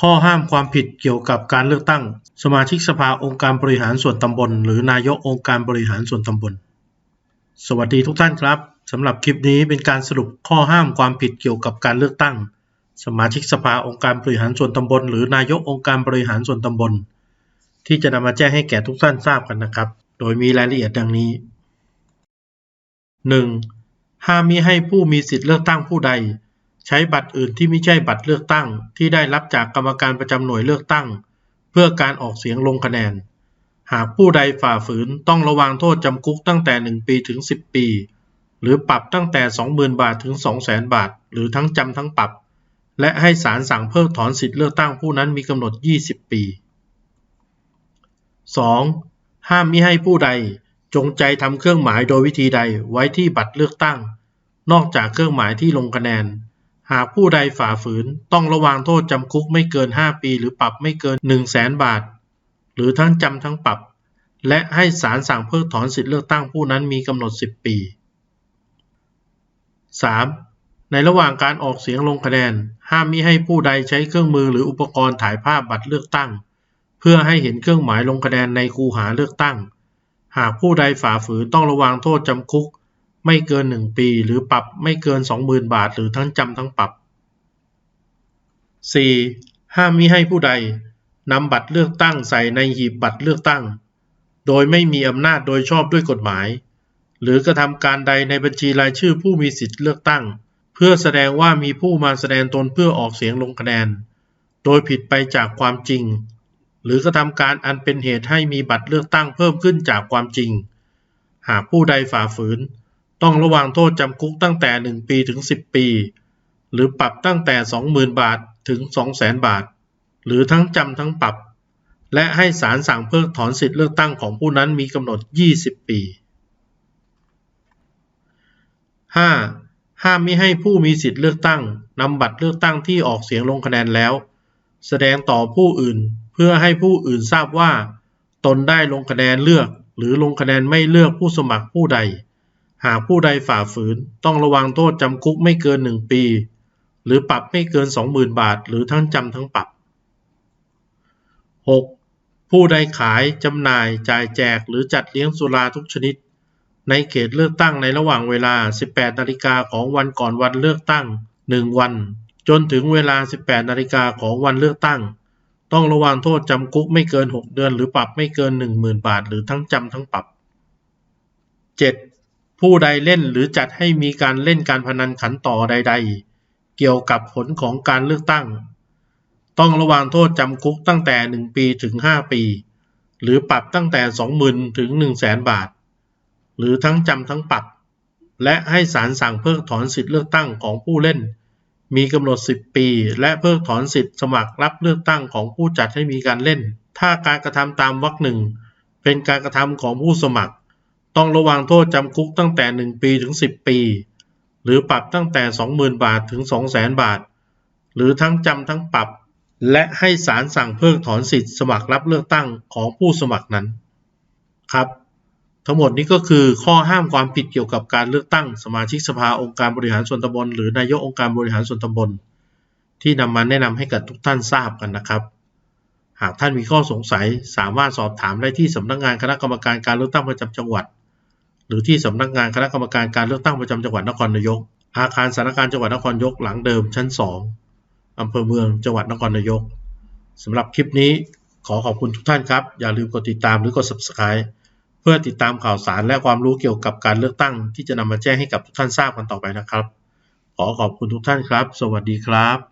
ข้อห้ามความผิดเกี่ยวกับการเลือกตั้ง สมาชิกสภาองค์การบริหารส่วนตำบล หรือนายกองค์การบริหารส่วนตำบล สวัสดีทุกท่านครับสำหรับคลิปนี้เป็นการสรุปข้อห้ามความผิดเกี่ยวกับการเลือกตั้ง สมาชิกสภาองค์การบริหารส่วนตำบล หรือนายกองค์การบริหารส่วนตำบล ที่จะนำมาแจ้งให้แก่ทุกท่านทราบกันนะครับ โดยมีรายละเอียดดังนี้ 1. ห้ามมิให้ผู้มีสิทธิเลือกตั้งผู้ใด ใช้บัตรอื่นที่ไม่ใช่บัตรเลือกตั้ง ที่ได้รับจากกรรมการประจำหน่วยเลือกตั้ง เพื่อการออกเสียงลงคะแนน หากผู้ใดฝ่าฝืนต้องระวังโทษจำคุกตั้งแต่ 1 ปีถึง 10 ปี หรือปรับตั้งแต่ 20,000 บาทถึง 200,000 บาท หรือทั้งจำทั้งปรับ และให้ศาลสั่งเพิกถอนสิทธิเลือกตั้งผู้นั้นมีกำหนด 20 ปี 2. ห้ามมิให้ผู้ใดจงใจทำเครื่องหมายโดยวิธีใดไว้ที่บัตรเลือกตั้ง นอกจากเครื่องหมายที่ลงคะแนน หากผู้ใดฝ่าฝืนต้องระวางโทษจำคุกไม่เกิน 5 ปี หรือปรับไม่เกิน 1 0 0 0 0แสนบาท หรือทั้งจำทั้งปรับ และให้ศาลสั่งเพิกถอนสิทธิเลือกตั้งผู้นั้นมีกำหนด 10 ปี 3. ในระหว่างการออกเสียงลงคะแนน ห้ามมิให้ผู้ใดใช้เครื่องมือหรืออุปกรณ์ถ่ายภาพบัตรเลือกตั้ง เพื่อให้เห็นเครื่องหมายลงคะแนนในคูหาเลือกตั้ง หากผู้ใดฝ่าฝืนต้องระวางโทษจำคุก ไม่เกิน1ปี หรือปรับไม่เกิน20,000บาท หรือทั้งจำทั้งปรับ 4. ห้ามมิให้ผู้ใดนำบัตรเลือกตั้งใส่ในหีบบัตรเลือกตั้ง โดยไม่มีอำนาจโดยชอบด้วยกฎหมาย หรือกระทำการใดในบัญชีรายชื่อผู้มีสิทธิเลือกตั้ง เพื่อแสดงว่ามีผู้มาแสดงตนเพื่อออกเสียงลงคะแนน โดยผิดไปจากความจริง หรือกระทำการอันเป็นเหตุให้มีบัตรเลือกตั้งเพิ่มขึ้นจากความจริง หากผู้ใดฝ่าฝืน ต้องระวางโทษจำคุกตั้งแต่ 1 ปีถึง 10 ปี หรือปรับตั้งแต่ 20,000 บาทถึง 200,000 บาท หรือทั้งจำทั้งปรับ และให้ศาลสั่งเพิกถอนสิทธิเลือกตั้งของผู้นั้นมีกำหนด 20 ปี 5. ห้ามมิให้ผู้มีสิทธิเลือกตั้งนำบัตรเลือกตั้งที่ออกเสียงลงคะแนนแล้ว แสดงต่อผู้อื่นเพื่อให้ผู้อื่นทราบว่า ตนได้ลงคะแนนเลือก หรือลงคะแนนไม่เลือกผู้สมัครผู้ใด หากผู้ใดฝ่าฝืนต้องระวังโทษจำคุกไม่เกิน1ปี หรือปรับไม่เกิน 20,000 บาท หรือทั้งจำทั้งปรับ 6. ผู้ใดขายจำหน่ายจ่ายแจกหรือจัดเลี้ยงสุราทุกชนิด ในเขตเลือกตั้งในระหว่างเวลา 18นาฬิกาของวันก่อนวันเลือกตั้ง 1 วัน จนถึงเวลา 18นาฬิกาของวันเลือกตั้ง ต้องระวังโทษจำคุกไม่เกิน 6 เดือน หรือปรับไม่เกิน 10,000 บาท หรือทั้งจำทั้งปรับ 7. ผู้ใดเล่นหรือจัดให้มีการเล่นการพนันขันต่อใด ๆ เกี่ยวกับผลของการเลือกตั้ง ต้องระวังโทษจำคุกตั้งแต่ 1 ปีถึง 5 ปี หรือปรับตั้งแต่ 20,000 ถึง 100,000 บาท หรือทั้งจำทั้งปรับ และให้ศาลสั่งเพิกถอนสิทธิเลือกตั้งของผู้เล่น มีกำหนด 10 ปี และเพิกถอนสิทธิสมัครรับเลือกตั้งของผู้จัดให้มีการเล่น ถ้าการกระทำตามวรรคหนึ่งเป็นการกระทำของผู้สมัคร ต้องระวังโทษจำคุกตั้งแต่ 1 ปีถึง 10 ปี หรือปรับตั้งแต่ 20,000 บาทถึง 200,000 บาท หรือทั้งจำทั้งปรับ และให้ศาลสั่งเพิกถอนสิทธิสมัครรับเลือกตั้งของผู้สมัครนั้น ครับ ทั้งหมดนี้ก็คือข้อห้ามความผิดเกี่ยวกับการเลือกตั้งสมาชิกสภาองค์การบริหารส่วนตำบลหรือนายกองค์การบริหารส่วนตำบล ที่นำมาแนะนำให้กับทุกท่านทราบกันนะครับหากท่านมีข้อสงสัยสามารถสอบถามได้ที่สำนักงานคณะกรรมการการเลือกตั้งประจำจังหวัด หรือที่สำนักงานคณะกรรมการการเลือกตั้งประจำจังหวัดนครนายก อาคารสารการจังหวัดนครนายกหลังเดิมชั้น 2อำเภอเมืองจังหวัดนครนายกสำหรับคลิปนี้ขอขอบคุณทุกท่านครับ อย่าลืมกดติดตามหรือกด subscribe เพื่อติดตามข่าวสารและความรู้เกี่ยวกับการเลือกตั้ง ที่จะนำมาแจ้งให้กับทุกท่านทราบกันต่อไปนะครับ ขอขอบคุณทุกท่านครับ สวัสดีครับ